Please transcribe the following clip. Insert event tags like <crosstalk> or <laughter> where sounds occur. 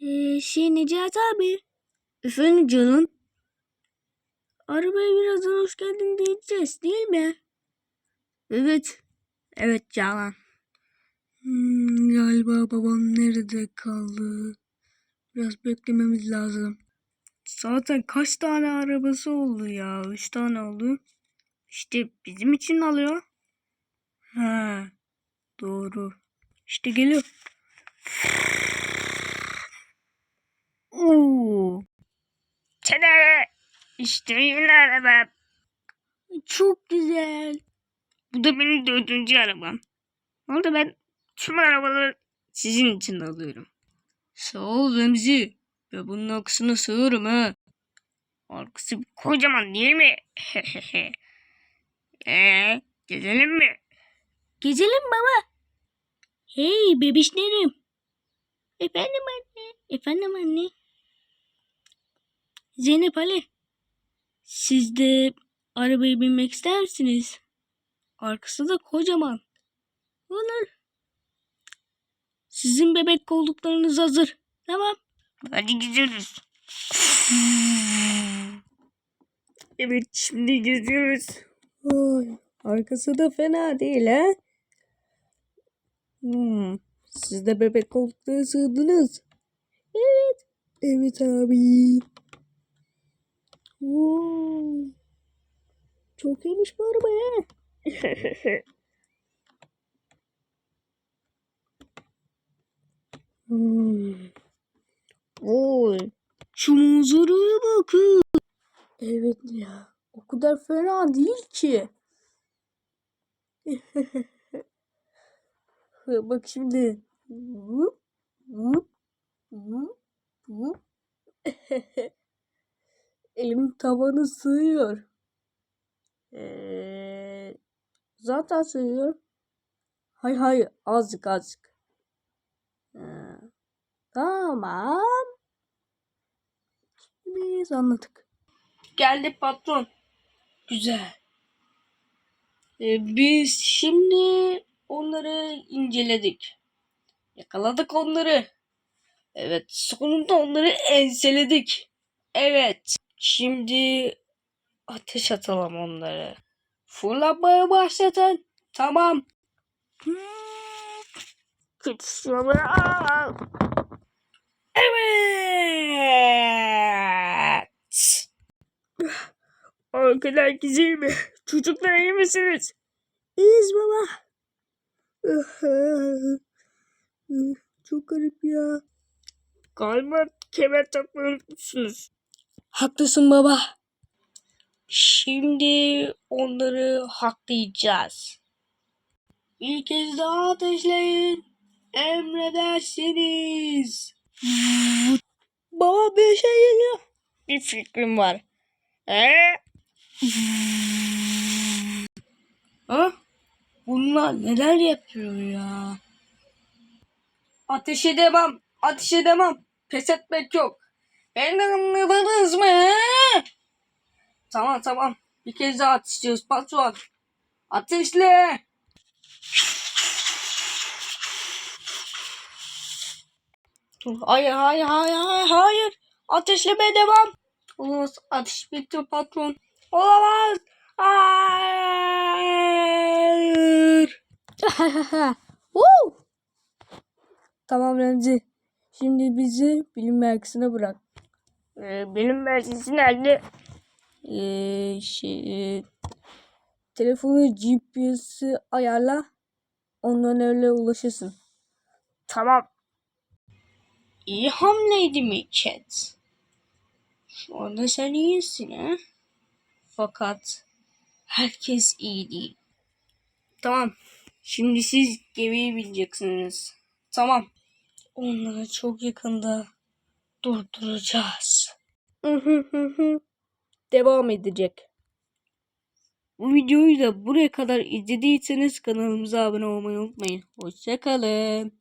Ee, şey Necati abi. Efendim canım. Arabaya birazdan hoş geldin diyeceğiz değil mi? Evet. Evet Canan. Hmm, galiba babam nerede kaldı? Biraz beklememiz lazım. Zaten kaç tane arabası oldu ya? Üç tane oldu. İşte bizim için alıyor. Ha, doğru. İşte geliyor. Oo. Çene. İşte yeni arabam. Çok güzel. Bu da benim dördüncü arabam. Orada ben tüm arabaları sizin için alıyorum. Sağ ol Remzi. Ve bunun arkasına sığırım ha. Arkası kocaman değil mi? Eee <laughs> gezelim mi? Gezelim baba. Hey bebişlerim. Efendim anne. Efendim anne. Zeynep Ali. Siz de arabaya binmek ister misiniz? Arkası da kocaman. Olur. Sizin bebek kolluklarınız hazır. Tamam. Hadi gidiyoruz. Evet şimdi geziyoruz. Ay, arkası da fena değil ha. Hmm, siz de bebek koltuklara sığdınız. Evet. Evet abi. Çok iyiymiş bu araba ya. <laughs> hmm. Oy. Şu manzaraya bakın. Evet ya. O kadar fena değil ki. <laughs> Bak şimdi. Vup, vup, vup, vup. <laughs> Elim tavanı sığıyor. Ee, zaten sığıyor. Hay hay azıcık azıcık. Ha, tamam. Biz anladık. Geldi patron. Güzel. Ee, biz şimdi onları inceledik. Yakaladık onları. Evet, sonunda onları enseledik. Evet, şimdi ateş atalım onları. Fırlatmaya başlatın. Tamam. Kıçışmaları Evet. Arkadan güzel mi? Çocuklar iyi misiniz? İyiyiz baba. Çok garip ya. Galiba kemer takmayı unutmuşsunuz. Haklısın baba. Şimdi onları haklayacağız. Bir kez daha ateşleyin. Emredersiniz. Baba bir şey geliyor. Bir fikrim var. Ee? Ha? Bunlar neler yapıyor ya? Ateş edemem. Ateş edemem. Pes etmek yok. Beni anladınız mı? Tamam tamam. Bir kez daha ateşliyoruz patron. Ateşle. Hayır hayır hayır hayır hayır. Ateşlemeye devam. Olamaz. Ateş bitti patron. Olamaz. Hayır. <laughs> Tamam Remzi. Şimdi bizi bilim merkezine bırak. Ee, bilim merkezi nerede? Ee, şey, e, telefonu GPS'i ayarla. Ondan öyle ulaşırsın. Tamam. İyi hamleydi mi Chat? Şu anda sen iyisin ha? Fakat herkes iyi değil. Tamam. Şimdi siz gemiyi bileceksiniz. Tamam. Onları çok yakında durduracağız. Devam edecek. Bu videoyu da buraya kadar izlediyseniz kanalımıza abone olmayı unutmayın. Hoşçakalın.